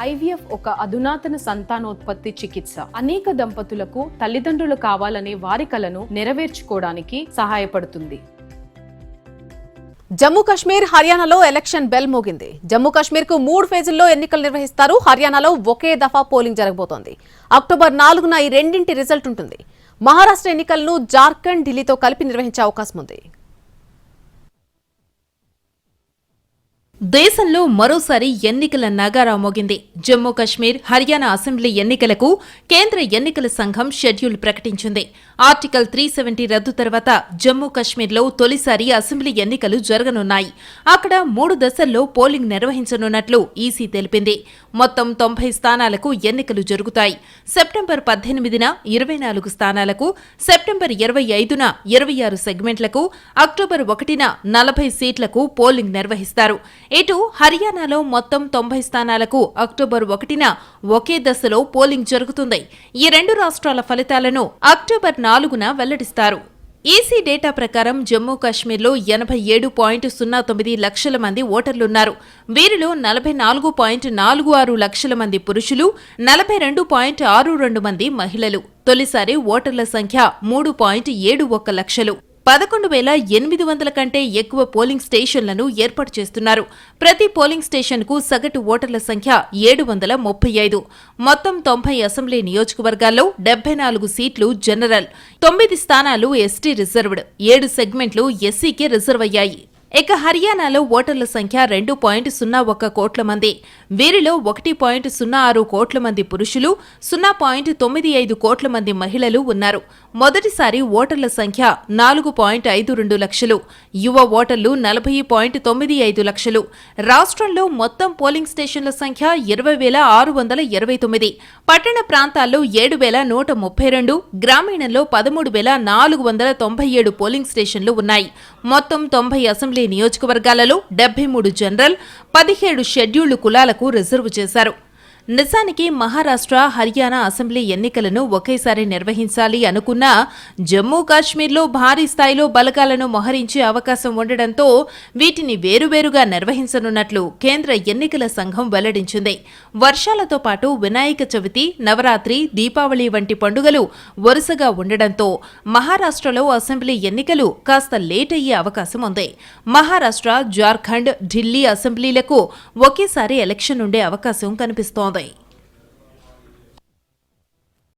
IVF ఒక అధునాతన సంతానోత్పత్తి చికిత్స. అనేక దంపతులకు తల్లిదండ్రులు కావాలనే వారి కలను నెరవేర్చుకోవడానికి సహాయపడుతుంది. జమ్మూ కాశ్మీర్ హర్యానాలో ఎలక్షన్ బెల్ మోగింది. జమ్మూ కాశ్మీర్కు మూడు ఫేజుల్లో ఎన్నికలు నిర్వహిస్తారు. హర్యానాలో ఒకే దఫా పోలింగ్ జరగబోతోంది. అక్టోబర్ నాలుగున ఈ రెండింటి రిజల్ట్ ఉంటుంది. మహారాష్ట్ర ఎన్నికలను జార్ఖండ్ ఢిల్లీతో కలిపి నిర్వహించే అవకాశం ఉంది. దేశంలో మరోసారి ఎన్నికల నగారా మోగింది. జమ్మూ కశ్మీర్ హర్యానా అసెంబ్లీ ఎన్నికలకు కేంద్ర ఎన్నికల సంఘం షెడ్యూల్ ప్రకటించింది. ఆర్టికల్ త్రీ సెవెంటీ రద్దు తర్వాత జమ్మూ కశ్మీర్లో తొలిసారి అసెంబ్లీ ఎన్నికలు జరగనున్నాయి. అక్కడ మూడు దశల్లో పోలింగ్ నిర్వహించనున్నట్లు ఈసీ తెలిపింది. మొత్తం తొంభై స్థానాలకు ఎన్నికలు జరుగుతాయి. సెప్టెంబర్ పద్దెనిమిదిన ఇరవై నాలుగు స్థానాలకు సెప్టెంబర్ ఇరవై ఐదున ఇరవై ఆరు సెగ్మెంట్లకు అక్టోబర్ ఒకటిన నలభై సీట్లకు పోలింగ్ నిర్వహిస్తారు. ఇటు హర్యానాలో మొత్తం తొంభై స్థానాలకు అక్టోబర్ ఒకటిన ఒకే దశలో పోలింగ్ జరుగుతుంది. ఈ రెండు రాష్ట్రాల ఫలితాలను అక్టోబర్ నాలుగున వెల్లడిస్తారు. ఈసీ డేటా ప్రకారం జమ్మూ కాశ్మీర్లో ఎనభై ఏడు పాయింట్ సున్నా తొమ్మిది లక్షల మంది ఓటర్లున్నారు. వీరిలో నలభై నాలుగు పాయింట్ నాలుగు ఆరు లక్షల మంది పురుషులు నలభై రెండు పాయింట్ ఆరు రెండు మంది మహిళలు. తొలిసారి ఓటర్ల సంఖ్య మూడు పాయింట్ ఏడు ఒక్క లక్షలు. పదకొండు వేల ఎనిమిది వందల కంటే ఎక్కువ పోలింగ్ స్టేషన్లను ఏర్పాటు చేస్తున్నారు. ప్రతి పోలింగ్ స్టేషన్కు సగటు ఓటర్ల సంఖ్య ఏడు వందల ముప్పై ఐదు. మొత్తం తొంభై అసెంబ్లీ నియోజకవర్గాల్లో డెబ్బై నాలుగు సీట్లు జనరల్ తొమ్మిది స్థానాలు ఎస్టీ రిజర్వ్డ్ ఏడు సెగ్మెంట్లు ఎస్సీకి రిజర్వ్ అయ్యాయి. ఇక హర్యానాలో ఓటర్ల సంఖ్య రెండు పాయింట్ సున్నా ఒక్క కోట్ల మంది. వీరిలో ఒకటి పాయింట్ సున్నా ఆరు కోట్ల మంది పురుషులు సున్నా పాయింట్ తొమ్మిది ఐదు కోట్ల మంది మహిళలు ఉన్నారు. మొదటిసారి ఓటర్ల సంఖ్య నాలుగు పాయింట్ ఐదు రెండు లక్షలు. యువ ఓటర్లు నలభై పాయింట్ తొమ్మిది ఐదు లక్షలు. రాష్ట్రంలో మొత్తం పోలింగ్ స్టేషన్ల సంఖ్య ఇరవై వేల ఆరు వందల ఇరవై తొమ్మిది. పట్టణ ప్రాంతాల్లో ఏడు వేల నూట ముప్పై రెండు గ్రామీణంలో పదమూడు వేల నాలుగు వందల తొంభై ఏడు పోలింగ్ స్టేషన్లు ఉన్నాయి. మొత్తం తొంభై అసెంబ్లీ నియోజకవర్గాలలో డెబ్బై మూడు జనరల్ పదిహేడు షెడ్యూళ్ళు కులాలకు రిజర్వు చేశారు. నిజానికి మహారాష్ట్ర హర్యానా అసెంబ్లీ ఎన్నికలను ఒకేసారి నిర్వహించాలి అనుకున్నా జమ్మూ కాశ్మీర్లో భారీ స్థాయిలో బలగాలను మోహరించే అవకాశం ఉండడంతో వీటిని వేరువేరుగా నిర్వహించనున్నట్లు కేంద్ర ఎన్నికల సంఘం వెల్లడించింది. వర్షాలతో పాటు వినాయక చవితి నవరాత్రి దీపావళి వంటి పండుగలు వరుసగా ఉండడంతో మహారాష్ట్రలో అసెంబ్లీ ఎన్నికలు కాస్త లేట్ అయ్యే అవకాశం ఉంది. మహారాష్ట్ర జార్ఖండ్ ఢిల్లీ అసెంబ్లీలకు ఒకేసారి ఎలక్షన్ ఉండే అవకాశం కనిపిస్తోంది. Valley.